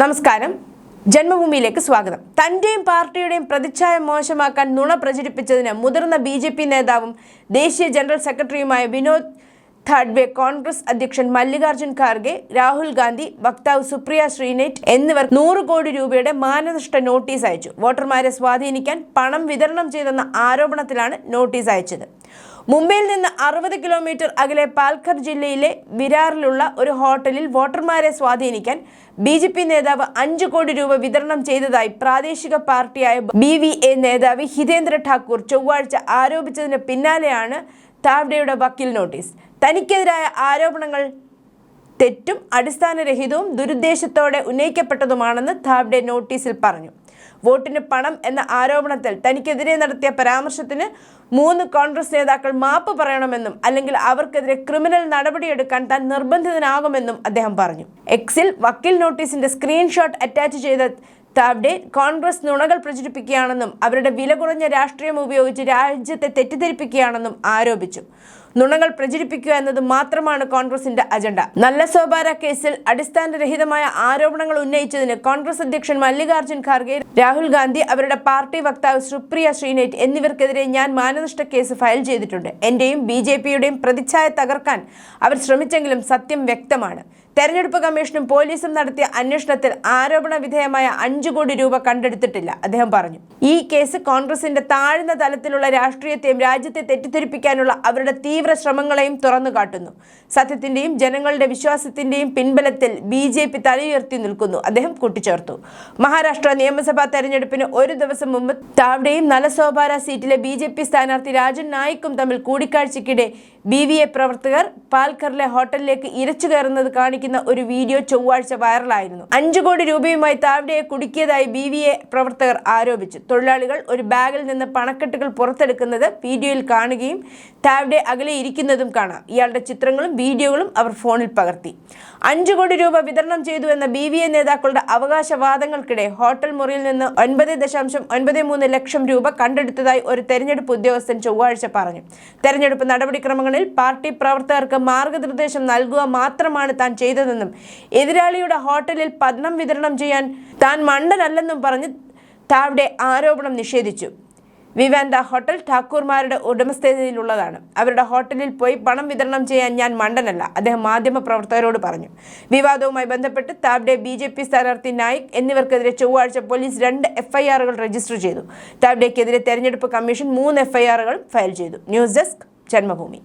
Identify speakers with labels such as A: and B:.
A: നമസ്കാരം. ജന്മഭൂമിയിലേക്ക് സ്വാഗതം. തന്റെയും പാർട്ടിയുടെയും പ്രതിച്ഛായ മോശമാക്കാൻ നുണ പ്രചരിപ്പിച്ചതിന് മുതിർന്ന ബി ജെ പി നേതാവും ദേശീയ ജനറൽ സെക്രട്ടറിയുമായ വിനോദ് ഥാഡ്വെ കോൺഗ്രസ് അധ്യക്ഷൻ മല്ലികാർജുൻ ഖാർഗെ രാഹുൽ ഗാന്ധി വക്താവ് സുപ്രിയ ശ്രീനേറ്റ് എന്നിവർ നൂറ് കോടി രൂപയുടെ മാനനഷ്ട നോട്ടീസ് അയച്ചു. വോട്ടർമാരെ സ്വാധീനിക്കാൻ പണം വിതരണം ചെയ്തെന്ന ആരോപണത്തിലാണ് നോട്ടീസ് അയച്ചത്. മുംബൈയിൽ നിന്ന് അറുപത് കിലോമീറ്റർ അകലെ പാൽഘർ ജില്ലയിലെ വിരാറിലുള്ള ഒരു ഹോട്ടലിൽ വോട്ടർമാരെ സ്വാധീനിക്കാൻ ബി ജെ പി നേതാവ് അഞ്ചു കോടി രൂപ വിതരണം ചെയ്തതായി പ്രാദേശിക പാർട്ടിയായ ബി വി എ നേതാവ് ഹിതേന്ദ്ര ഠാക്കൂർ ചൊവ്വാഴ്ച ആരോപിച്ചതിന് പിന്നാലെയാണ് താവ്ഡെയുടെ വക്കീൽ നോട്ടീസ്. തനിക്കെതിരായ ആരോപണങ്ങൾ തെറ്റും അടിസ്ഥാനരഹിതവും ദുരുദ്ദേശത്തോടെ ഉന്നയിക്കപ്പെട്ടതുമാണെന്ന് താവ്ഡെ നോട്ടീസിൽ പറഞ്ഞു. വോട്ടിന് പണം എന്ന ആരോപണത്തിൽ തനിക്കെതിരെ നടത്തിയ പരാമർശത്തിന് മൂന്ന് കോൺഗ്രസ് നേതാക്കൾ മാപ്പ് പറയണമെന്നും അല്ലെങ്കിൽ അവർക്കെതിരെ ക്രിമിനൽ നടപടിയെടുക്കാൻ താൻ നിർബന്ധിതനാകുമെന്നും അദ്ദേഹം പറഞ്ഞു. എക്സിൽ വക്കീൽ നോട്ടീസിന്റെ സ്ക്രീൻഷോട്ട് അറ്റാച്ച് ചെയ്ത താബ്ഡെ കോൺഗ്രസ് നുണകൾ പ്രചരിപ്പിക്കുകയാണെന്നും അവരുടെ വില കുറഞ്ഞ രാഷ്ട്രീയം ഉപയോഗിച്ച് രാജ്യത്തെ തെറ്റിദ്ധരിപ്പിക്കുകയാണെന്നും ആരോപിച്ചു. നുണകൾ പ്രചരിപ്പിക്കുക എന്നത് മാത്രമാണ് കോൺഗ്രസിന്റെ അജണ്ട. നല്ല സോബാര കേസിൽ അടിസ്ഥാനരഹിതമായ ആരോപണങ്ങൾ ഉന്നയിച്ചതിന് കോൺഗ്രസ് അധ്യക്ഷൻ മല്ലികാർജുൻ ഖാർഗെ രാഹുൽ ഗാന്ധി അവരുടെ പാർട്ടി വക്താവ് സുപ്രിയ ശ്രീനേറ്റ് എന്നിവർക്കെതിരെ ഞാൻ മാനനഷ്ട കേസ് ഫയൽ ചെയ്തിട്ടുണ്ട്. എന്റെയും ബി ജെ പിയുടെയും പ്രതിച്ഛായ തകർക്കാൻ അവർ ശ്രമിച്ചെങ്കിലും സത്യം വ്യക്തമാണ്. തെരഞ്ഞെടുപ്പ് കമ്മീഷനും പോലീസും നടത്തിയ അന്വേഷണത്തിൽ ആരോപണ വിധേയമായ അഞ്ചു കോടി രൂപ കണ്ടെടുത്തിട്ടില്ല അദ്ദേഹം പറഞ്ഞു. ഈ കേസ് കോൺഗ്രസിന്റെ താഴ്ന്ന തലത്തിലുള്ള രാഷ്ട്രീയത്തെയും രാജ്യത്തെ തെറ്റിദ്ധരിപ്പിക്കാനുള്ള അവരുടെ തീവ്ര ശ്രമങ്ങളെയും തുറന്നുകാട്ടുന്നു സത്യത്തിന്റെയും ജനങ്ങളുടെ വിശ്വാസത്തിന്റെയും പിൻബലത്തിൽ ബി ജെ പി തലയുയർത്തി നിൽക്കുന്നു. അദ്ദേഹം കൂട്ടിച്ചേർത്തു. മഹാരാഷ്ട്ര നിയമസഭാ തെരഞ്ഞെടുപ്പിന് ഒരു ദിവസം മുമ്പ് താവ്ഡെയും നലസോപാര സീറ്റിലെ ബി ജെ പി സ്ഥാനാർത്ഥി രാജൻ നായിക്കും തമ്മിൽ കൂടിക്കാഴ്ചയ്ക്കിടെ ബി വി എ പ്രവർത്തകർ പാൽക്കറിലെ ഹോട്ടലിലേക്ക് ഇരച്ചു കയറുന്നത് കാണിക്കുന്ന ഒരു വീഡിയോ ചൊവ്വാഴ്ച വൈറലായിരുന്നു. അഞ്ചു കോടി രൂപയുമായി താവ്ഡയെ കുടുക്കിയതായി ബി വി എ പ്രവർത്തകർ ആരോപിച്ചു. തൊഴിലാളികൾ ഒരു ബാഗിൽ നിന്ന് പണക്കെട്ടുകൾ പുറത്തെടുക്കുന്നത് വീഡിയോയിൽ കാണുകയും താവ്ഡെ അകലെ ഇരിക്കുന്നതും കാണാം. ഇയാളുടെ ചിത്രങ്ങളും വീഡിയോകളും അവർ ഫോണിൽ പകർത്തി. അഞ്ചു കോടി രൂപ വിതരണം ചെയ്തു എന്ന ബി വി എ നേതാക്കളുടെ അവകാശവാദങ്ങൾക്കിടെ ഹോട്ടൽ മുറിയിൽ നിന്ന് ഒൻപത് ദശാംശം ഒൻപത് മൂന്ന് ലക്ഷം രൂപ കണ്ടെടുത്തതായി ഒരു തെരഞ്ഞെടുപ്പ് ഉദ്യോഗസ്ഥൻ ചൊവ്വാഴ്ച പറഞ്ഞു. തെരഞ്ഞെടുപ്പ് നടപടിക്രമങ്ങളിൽ പാർട്ടി പ്രവർത്തകർക്ക് മാർഗനിർദ്ദേശം നൽകുക മാത്രമാണ് താൻ ചെയ്തതെന്നും എതിരാളിയുടെ ഹോട്ടലിൽ പത്നം വിതരണം ചെയ്യാൻ താൻ മണ്ടനല്ലെന്നും പറഞ്ഞ് താവിടെ ആരോപണം നിഷേധിച്ചു. വിവാന്ത ഹോട്ടൽ ഠാക്കൂർമാരുടെ ഉടമസ്ഥതയിലുള്ളതാണ്. അവരുടെ ഹോട്ടലിൽ പോയി പണം വിതരണം ചെയ്യാൻ ഞാൻ മണ്ടനല്ല അദ്ദേഹം മാധ്യമ പ്രവർത്തകരോട് പറഞ്ഞു. വിവാദവുമായി ബന്ധപ്പെട്ട് താബ്ഡെ ബി ജെ പി സ്ഥാനാർത്ഥി നായിക് എന്നിവർക്കെതിരെ ചൊവ്വാഴ്ച പോലീസ് രണ്ട് എഫ്ഐആറുകൾ രജിസ്റ്റർ ചെയ്തു. താബ്ഡെക്കെതിരെ തെരഞ്ഞെടുപ്പ് കമ്മീഷൻ മൂന്ന് എഫ്ഐആറുകൾ ഫയൽ ചെയ്തു. News desk Janmabhumi.